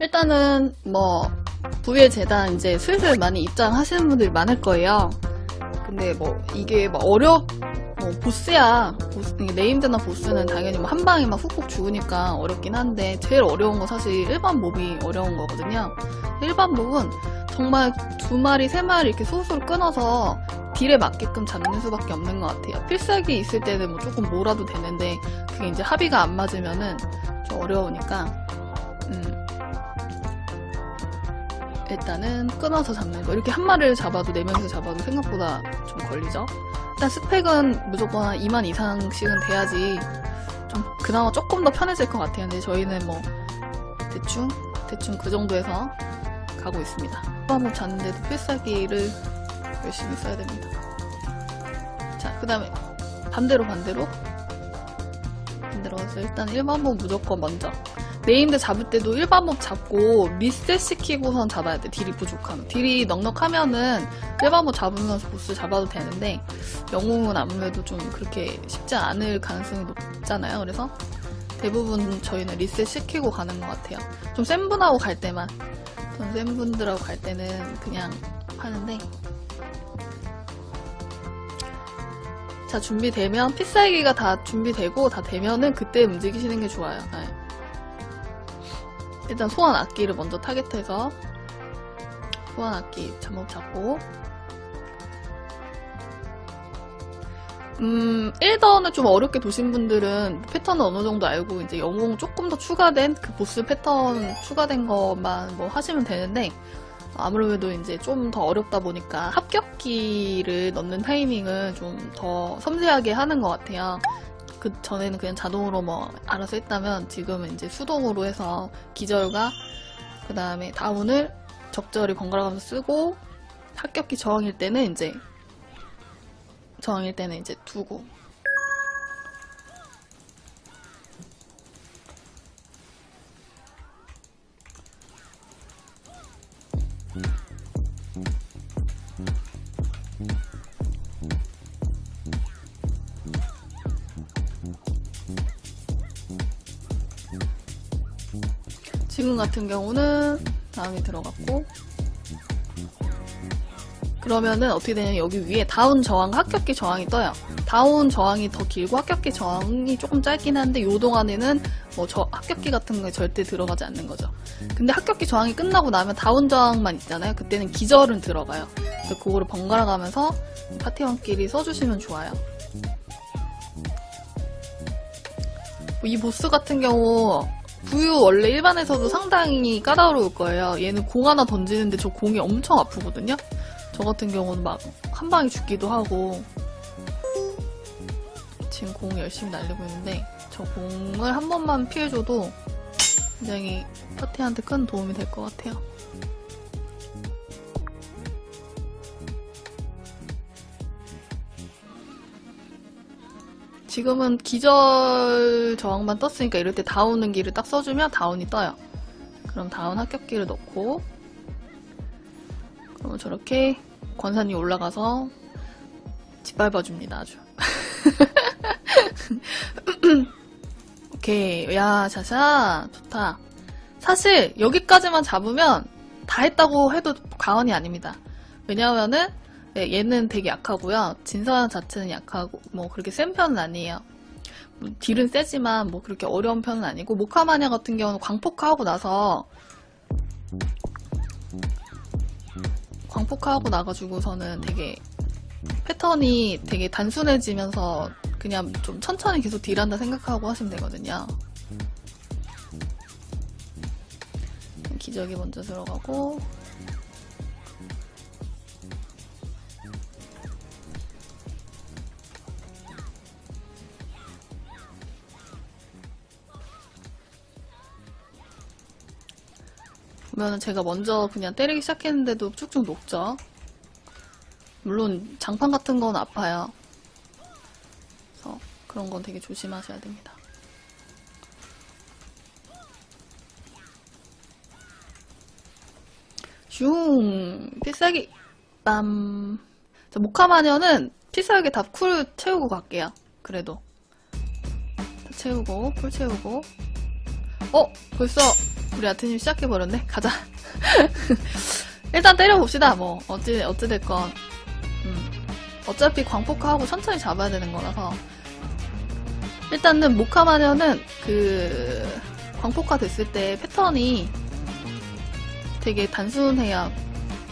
일단은 뭐 부의 재단 이제 슬슬 많이 입장하시는 분들이 많을 거예요. 근데 뭐 이게 막 어려 뭐 보스야 보스, 네임드나 보스는 당연히 뭐 한 방에 막 훅훅 죽으니까 어렵긴 한데 제일 어려운 건 사실 일반 몹이 어려운 거거든요. 일반 몹은 정말 두 마리 세 마리 이렇게 소수로 끊어서 딜에 맞게끔 잡는 수밖에 없는 것 같아요. 필살기 있을 때는 뭐 조금 몰아도 되는데 그게 이제 합의가 안 맞으면은 좀 어려우니까 음. 일단은 끊어서 잡는 거 이렇게 한 마리를 잡아도 네 명이서 잡아도 생각보다 좀 걸리죠. 일단 스펙은 무조건 한 2만 이상씩은 돼야지 좀 그나마 조금 더 편해질 것 같아요. 근데 저희는 뭐 대충 대충 그 정도에서 가고 있습니다. 한번 잤는데도 필살기를 열심히 써야 됩니다. 자, 그 다음에 반대로 반대로 반대로 가서 일단 1반복 무조건 먼저 네임드 잡을 때도 1반복 잡고 리셋 시키고선 잡아야 돼. 딜이 부족하면. 딜이 넉넉하면은 1반복 잡으면서 보스 잡아도 되는데 영웅은 아무래도 좀 그렇게 쉽지 않을 가능성이 높잖아요. 그래서 대부분 저희는 리셋 시키고 가는 것 같아요. 좀 센 분하고 갈 때만. 전 센 분들하고 갈 때는 그냥 하는데. 자 준비되면 필살기가 다 준비되고 다 되면은 그때 움직이시는 게 좋아요. 네. 일단 소환 악기를 먼저 타겟해서 소환 악기 잠못 잡고 음 1던을 좀 어렵게 도신 분들은 패턴을 어느 정도 알고 이제 영웅 조금 더 추가된 그 보스 패턴 추가된 것만 뭐 하시면 되는데 아무래도 이제 좀 더 어렵다 보니까 합격기를 넣는 타이밍을 좀 더 섬세하게 하는 것 같아요. 그 전에는 그냥 자동으로 뭐 알아서 했다면 지금은 이제 수동으로 해서 기절과 그 다음에 다운을 적절히 번갈아가면서 쓰고 합격기 저항일 때는 이제 저항일 때는 이제 두고 지금 같은 경우는 다음이 들어갔고 그러면은 어떻게 되냐면 여기 위에 다운 저항, 합격기 저항이 떠요. 다운 저항이 더 길고 합격기 저항이 조금 짧긴 한데 요 동안에는 뭐 저 합격기 같은 거 절대 들어가지 않는 거죠. 근데 합격기 저항이 끝나고 나면 다운 저항만 있잖아요. 그때는 기절은 들어가요. 그래서 그거를 번갈아 가면서 파티원끼리 써주시면 좋아요. 뭐이 보스 같은 경우 부유 원래 일반에서도 상당히 까다로울 거예요. 얘는 공 하나 던지는데 저 공이 엄청 아프거든요. 저 같은 경우는 막 한 방에 죽기도 하고 지금 공 열심히 날리고 있는데 저 공을 한 번만 피해줘도 굉장히 파티한테 큰 도움이 될 것 같아요. 지금은 기절 저항만 떴으니까 이럴 때 다운은 기를 딱 써주면 다운이 떠요. 그럼 다운 합격기를 넣고 그러면 저렇게 권산이 올라가서 짓밟아줍니다 아주. 오케이 야 샤샤 좋다. 사실 여기까지만 잡으면 다 했다고 해도 과언이 아닙니다. 왜냐하면은 네, 얘는 되게 약하고요. 진서양 자체는 약하고 뭐 그렇게 센 편은 아니에요. 뭐 딜은 세지만 뭐 그렇게 어려운 편은 아니고 모카마냐 같은 경우는 광폭화하고 나서 광폭화하고 나가지고서는 되게 패턴이 되게 단순해지면서 그냥 좀 천천히 계속 딜한다 생각하고 하시면 되거든요. 기적이 먼저 들어가고 보면은 제가 먼저 그냥 때리기 시작했는데도 쭉쭉 녹죠. 물론 장판 같은 건 아파요. 그래서 그런 건 되게 조심하셔야 됩니다. 슝 필살기 빰. 자, 모카마녀는 필살기 다 쿨 채우고 갈게요. 그래도 다 채우고 쿨 채우고 어 벌써 우리 아트님 시작해버렸네? 가자. 일단 때려봅시다, 뭐. 어찌, 어찌됐건. 음. 어차피 광폭화하고 천천히 잡아야 되는 거라서. 일단은 모카마녀는 그, 광폭화 됐을 때 패턴이 되게 단순해야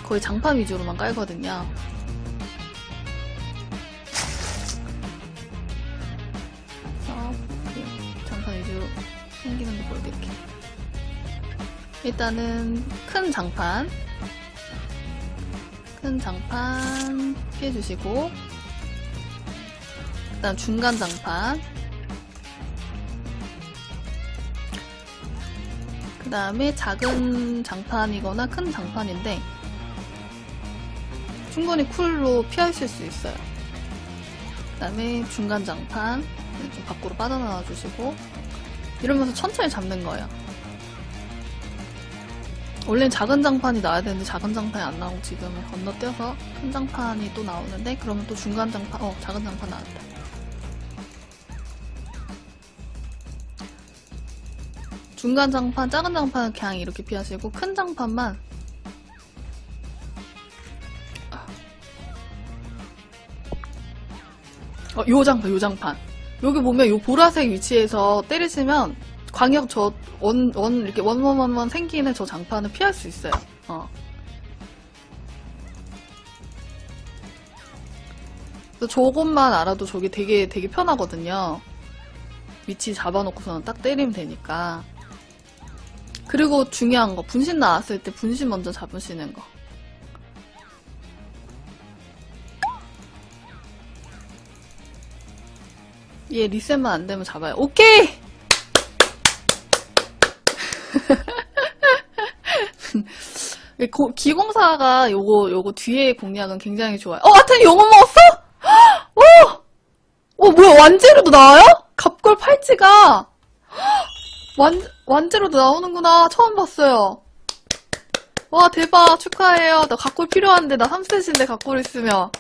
거의 장판 위주로만 깔거든요. 장판 위주로 생기는 거 보여드릴게요. 일단은 큰 장판. 큰 장판 피해주시고 그 다음 중간 장판. 그 다음에 작은 장판이거나 큰 장판인데 충분히 쿨로 피하실 수 있어요. 그 다음에 중간 장판. 좀 밖으로 빠져나와 주시고 이러면서 천천히 잡는 거예요 원래는 작은 장판이 나와야 되는데 작은 장판이 안 나오고 지금은 건너뛰어서 큰 장판이 또 나오는데 그러면 또 중간 장판 어 작은 장판 나왔다. 중간 장판 작은 장판은 그냥 이렇게 피하시고 큰 장판만. 어, 요 장판 요 장판. 여기 보면 요 보라색 위치에서 때리시면 광역 저 원, 원, 이렇게 원 원 원 원 생기는 저 장판을 피할 수 있어요. 어. 저것만 알아도 저게 되게, 되게 편하거든요. 위치 잡아놓고서는 딱 때리면 되니까. 그리고 중요한 거, 분신 나왔을 때 분신 먼저 잡으시는 거. 얘 리셋만 안 되면 잡아요. 오케이! 고- 기공사가 요거 요거 뒤에 공략은 굉장히 좋아요. 어, 하여튼 용어 먹었어? 오, 오 뭐야 완제로도 나와요? 갑골 팔찌가 완 완제로도 나오는구나. 처음 봤어요. 와 대박 축하해요. 나 갑골 필요한데 나 3셋인데 갑골 있으면